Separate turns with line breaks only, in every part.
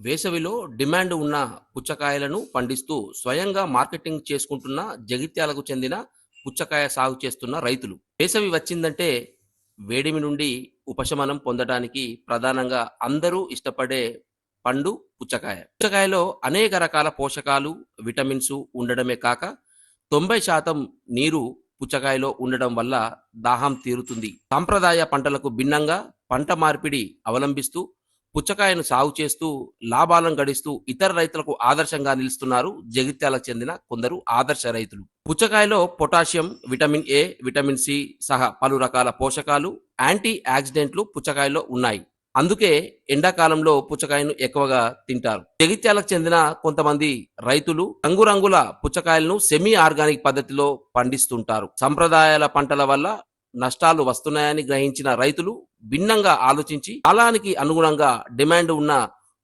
వేసవిలో డిమాండ్ ఉన్న పుచ్చకాయలను పండిస్తూ స్వయంగా మార్కెటింగ్ చేసుకుంటున్న జగిత్యాలకు చెందిన పుచ్చకాయ సాగు చేస్తున్న రైతులు. వేసవి వచ్చిందంటే వేడిమి నుండి ఉపశమనం పొందడానికి ప్రధానంగా అందరూ ఇష్టపడే పండు పుచ్చకాయ. పుచ్చకాయలో అనేక రకాల పోషకాలు విటమిన్స్ ఉండడమే కాక తొంభై శాతం నీరు పుచ్చకాయలో ఉండడం వల్ల దాహం తీరుతుంది. సాంప్రదాయ పంటలకు భిన్నంగా పంట మార్పిడి అవలంబిస్తూ పుచ్చకాయను సాగు చేస్తూ లాభాలను గడిస్తూ ఇతర రైతులకు ఆదర్శంగా నిలుస్తున్నారు జగిత్యాలకు చెందిన కొందరు ఆదర్శ రైతులు. పుచ్చకాయలో potassium vitamin A vitamin C సహా పలు రకాల పోషకాలు యాంటీ ఆక్సిడెంట్లు పుచ్చకాయలో ఉన్నాయి. అందుకే ఎండాకాలంలో పుచ్చకాయను ఎక్కువగా తింటారు. జగిత్యాలకు చెందిన కొంతమంది రైతులు రంగురంగుల పుచ్చకాయలను సెమీ ఆర్గానిక్ పద్ధతిలో పండిస్తుంటారు. సంప్రదాయాల పంటల వల్ల నష్టాలు వస్తున్నాయని గ్రహించిన రైతులు భిన్నంగా ఆలోచించి కాలానికి అనుగుణంగా డిమాండ్ ఉన్న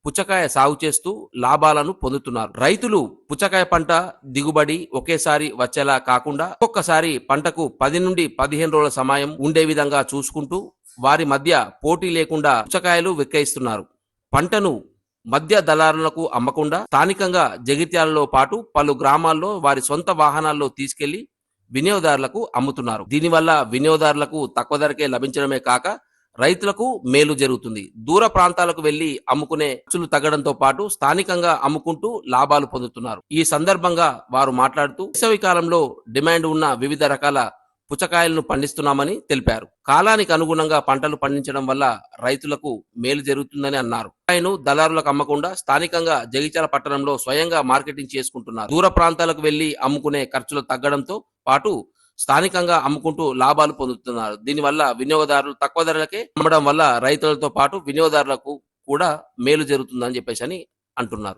పుచ్చకాయ సాగు చేస్తూ లాభాలను పొందుతున్నారు. రైతులు పుచ్చకాయ పంట దిగుబడి ఒకేసారి వచ్చేలా కాకుండా ఒక్కొక్కసారి పంటకు పది నుండి పదిహేను రోజుల సమయం ఉండే విధంగా చూసుకుంటూ వారి మధ్య పోటీ లేకుండా పుచ్చకాయలు విక్రయిస్తున్నారు. పంటను మధ్య దళారులకు అమ్మకుండా స్థానికంగా జగిత్యాలలో పాటు పలు గ్రామాల్లో వారి సొంత వాహనాల్లో తీసుకెళ్ళి వినియోగదారులకు అమ్ముతున్నారు. దీనివల్ల వినియోగదారులకు తక్కువ ధరకే లభించడమే కాక రైతులకు మేలు జరుగుతుంది. దూర ప్రాంతాలకు వెళ్ళి అమ్ముకునే ఖర్చులు తగ్గడంతో పాటు స్థానికంగా అమ్ముకుంటూ లాభాలు పొందుతున్నారు. ఈ సందర్భంగా వారు మాట్లాడుతూ వేసవి కాలంలో డిమాండ్ ఉన్న వివిధ రకాల పుచ్చకాయలను పండిస్తున్నామని తెలిపారు. కాలానికి అనుగుణంగా పంటలు పండించడం వల్ల రైతులకు మేలు జరుగుతుందని అన్నారు. ఆయన దళారులకు అమ్మకుండా స్థానికంగా జగిత్యాల పట్టణంలో స్వయంగా మార్కెటింగ్ చేసుకుంటున్నారు. దూర ప్రాంతాలకు వెళ్ళి అమ్ముకునే ఖర్చులు తగ్గడంతో పాటు స్థానికంగా అమ్ముకుంటూ లాభాలు పొందుతున్నారు. దీనివల్ల వినియోగదారులు తక్కువ ధరలకే అమ్మడం వల్ల రైతులతో పాటు వినియోగదారులకు కూడా మేలు జరుగుతుందని చెప్పేసి అని అంటున్నారు.